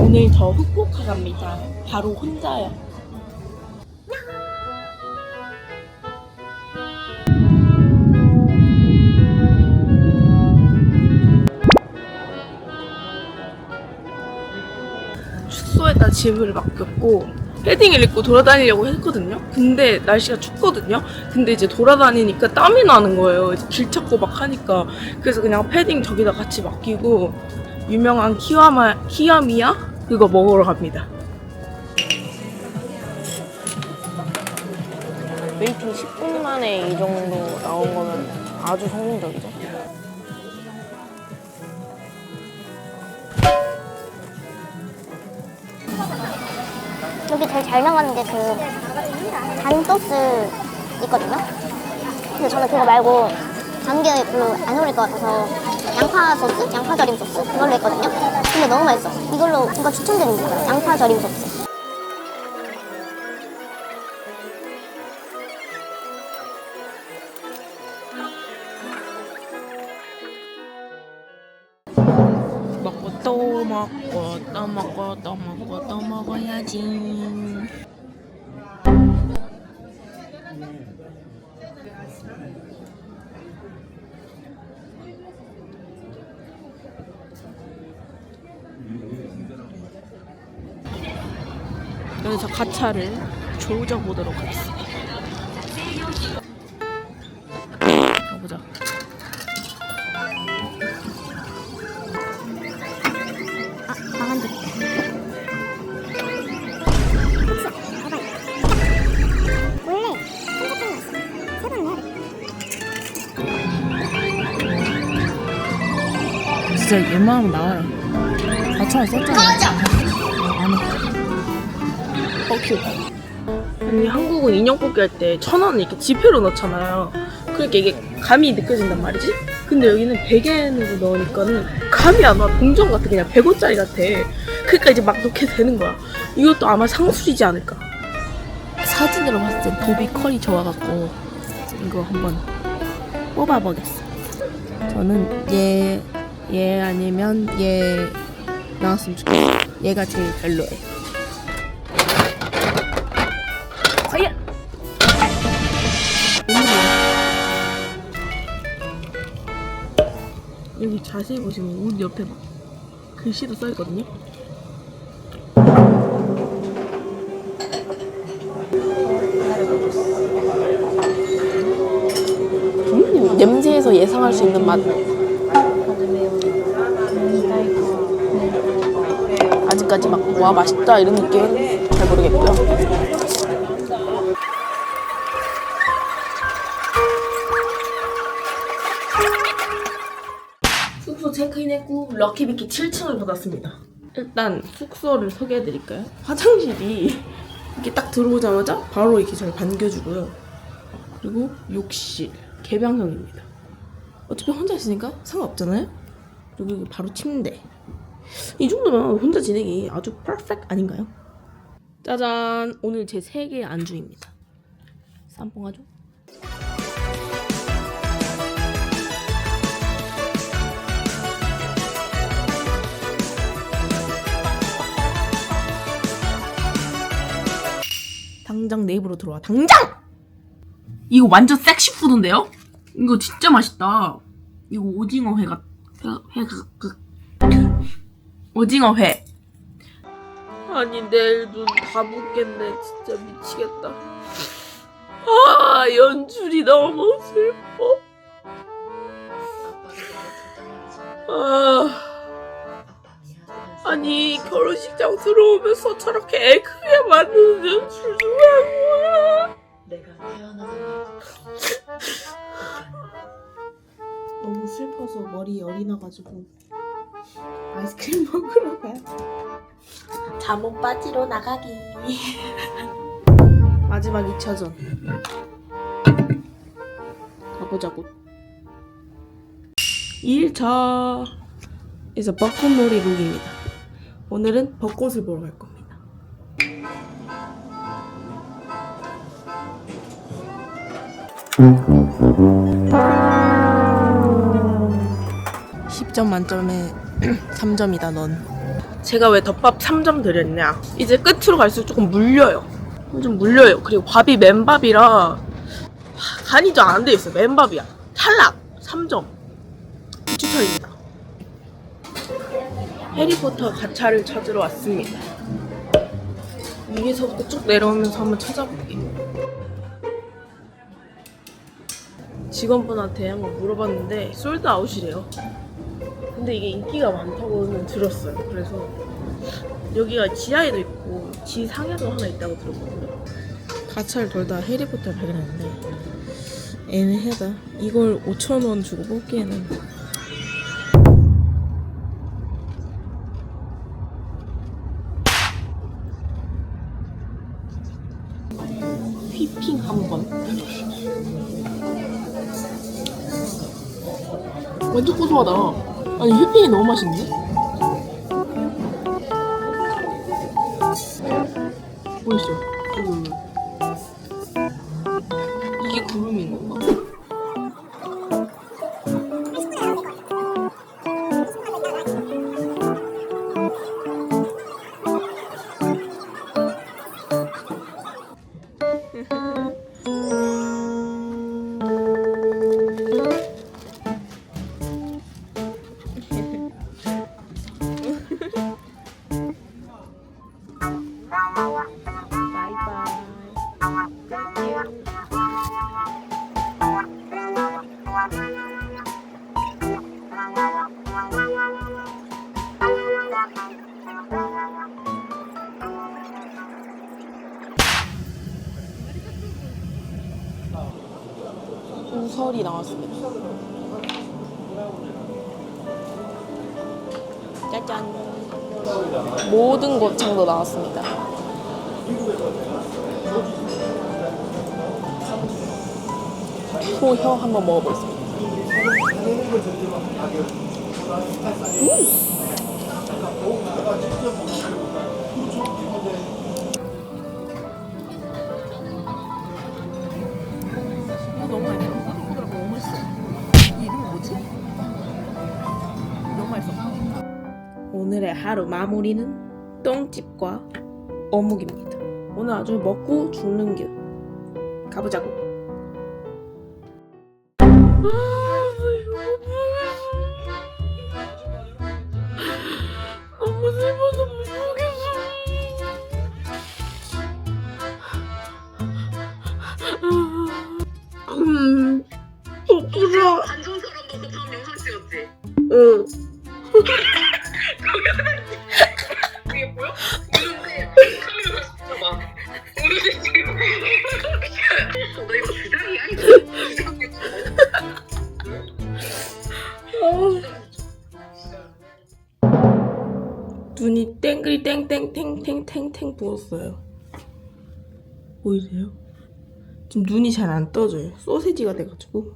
오늘 저 후쿠오카 갑니다. 바로 혼 숙소에다 짐을 맡겼고 패딩을 입고 돌아다니려고 했거든요. 근데 날씨가 춥거든요. 근데 이제 돌아다니니까 땀이 나는 거예요. 이제 길 찾고 막 하니까 그래서 그냥 패딩 저기다 같이 맡기고 유명한 키와마 키야미야 그거 먹으러 갑니다. 웨이팅 10분 만에 이 정도 나온 거면 아주 성공적이죠. 제일 잘 나가는 게 그 단소스 있거든요. 근데 저는 그거 말고 단 게 별로 안 어울릴 것 같아서 양파 소스? 양파 절임 소스? 그걸로 했거든요. 근데 너무 맛있어. 이걸로 이거 추천드립니다. 양파 절임 소스. 먹고 또 먹고 또 먹고 또 먹어야지. 여기서 가차를 조져 보도록 하겠습니다. 가보자. 진짜 웬만하면 나와요. 4천원 썼잖아. 안 해. 어, 귀여워. 아니, 한국은 인형 뽑기 할 때 천 원 이렇게 지폐로 넣잖아요. 그러니까 이게 감이 느껴진단 말이지? 근데 여기는 100엔으로 넣으니까는 감이 안 와. 동전 같아. 그냥 100원짜리 같아. 그러니까 이제 막 넣게 되는 거야. 이것도 아마 상술이지 않을까. 사진으로 봤을 땐 도비 컬이 좋아갖고 이거 한번 뽑아보겠어. 저는 얘, 얘 아니면 얘 나왔으면 좋겠어. 얘가 제일 별로해. 과연! 여기 자세히 보시면 옷 옆에 막 글씨도 써 있거든요. 음, 냄새에서 예상할 수 있는 맛. 아직까지 막 와 맛있다 이런 느낌은 잘 모르겠고요. 숙소 체크인했고 럭키비키 7층을 받았습니다. 일단 숙소를 소개해드릴까요? 화장실이 이렇게 딱 들어오자마자 바로 이렇게 잘 반겨주고요. 그리고 욕실 개방형입니다. 어차피 혼자 있으니까 상관없잖아요. 그리고 여기 바로 침대. 이 정도면 혼자 지내기 아주 퍼펙트 아닌가요? 짜잔! 오늘 제 세 개의 안주입니다. 쌈뽕하죠? 당장 내 입으로 들어와. 당장! 이거 완전 섹시 푸드인데요? 이거 진짜 맛있다. 이거 오징어 회가 회, 회가 그 오징어 회. 아니 내일 눈 다 붓겠네. 진짜 미치겠다. 아 연출이 너무 슬퍼. 아 아니 결혼식장 들어오면서 저렇게 애 크게 만드는 연출 좀 하고. 너무 슬퍼서 머리 열이 나가지고 아이스크림 먹으러 가요. 잠옷 빠지러 나가기. 마지막 2차전. 가보자고. 1차. 이제 벚꽃놀이 룩입니다. 오늘은 벚꽃을 보러 갈 겁니다. (10점) 만점에 (3점이다) 넌. 제가 왜 덮밥 3점 드렸냐? 이제 끝으로 갈수록 조금 물려요. 좀 물려요. 그리고 밥이 맨밥이라 하, 간이 좀 안 돼 있어. 맨밥이야. 탈락! 3점. 추천입니다. 해리포터 가차를 찾으러 왔습니다. 위에서부터 쭉 내려오면서 한번 찾아볼게요. 직원분한테 한번 물어봤는데 솔드아웃이래요 근데 이게 인기가 많다고는 들었어요. 그래서 여기가 지하에도 있고 지상에도 하나 있다고 들었거든요. 가차를 돌다 해리포터를 발견했는데 애매하다. 이걸 5천 원 주고 뽑기에는 휘핑 한번 완전 고소하다. 아니 휘핑이 너무? 보이시죠? 여기 여기. 이게 구름인 건가? 설이 나왔습니다. 짜잔. 모든 곱창도 나왔습니다. 소혀 한번 먹어보겠습니다. 이 오늘의 하루 마무리는 똥집과 어묵입니다. 오늘 아주 먹고 죽는 길 가보자고. 음? 응. 땡땡땡땡땡땡 부었어요. 보이세요? 지금 눈이 잘 안 떠져요. 소세지가 돼가지고.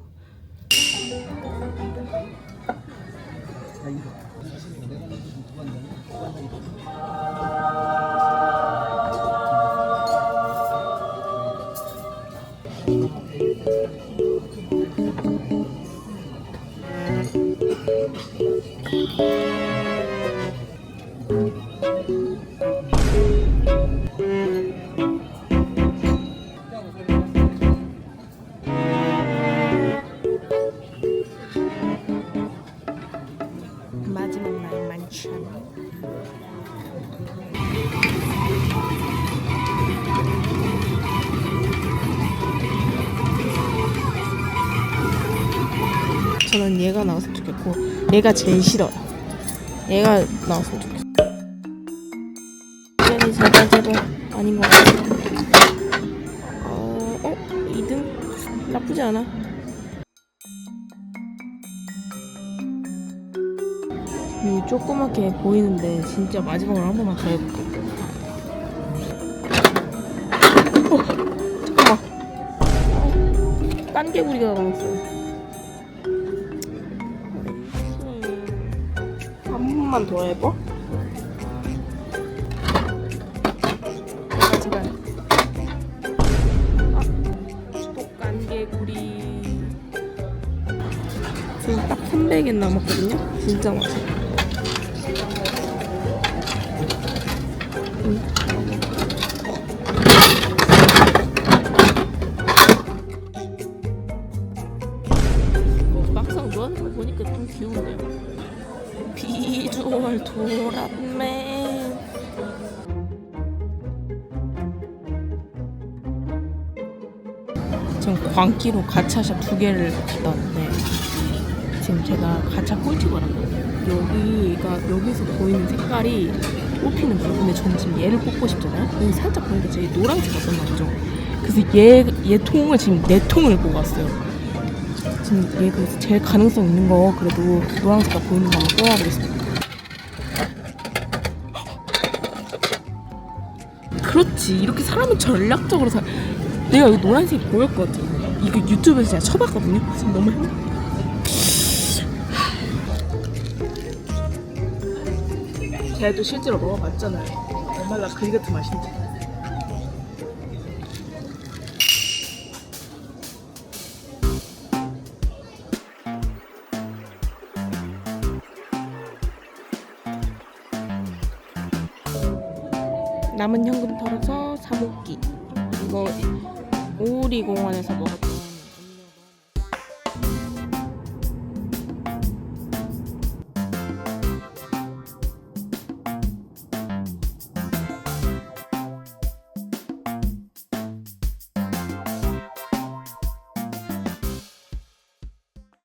저는 얘가 나왔으면 좋겠고 얘가 제일 싫어요. 얘가 나왔으면 좋겠어. 제발 제발 제발 아닌 것 같아. 어, 어 2등 나쁘지 않아. 이 조그맣게 보이는데 진짜 마지막으로 한 번만 더 해볼게. 어, 잠깐만. 어, 딴개구리가 나왔어요. 밥 번만 더 해봐. 아, 제발. 아, 300엔 남았거든요. 진짜 맛있어. 어, 막상 노하는 거 보니까 좀 귀여운데요. 비주얼 도란맨. 지금 광기로 가차샵 두 개를 갔다 왔는데 지금 제가 가차 꿀팁을 알았거든요. 여기가 여기서 보이는 색깔이 뽑히는 거예요. 근데 저는 지금 얘를 뽑고 싶잖아요. 여기 살짝 보니까 제 노란색 어떤 거죠. 그래서 얘, 얘 통을 지금 네 통을 뽑고 왔어요. 지금 얘 그래서 제일 가능성 있는 거 그래도 노란색깔 보이는 거 한번 뽑아보겠습니다. 그렇지. 이렇게 사람은 전략적으로 사 내가 여기 노란색이 보였거든. 이거 유튜브에서 제가 쳐봤거든요. 지금 너무 행복 걔도 실제로 먹어봤잖아요. 얼마나 그리 같은 맛인지 남은 현금 털어서 사 먹기. 이거 오리 공원에서 먹었죠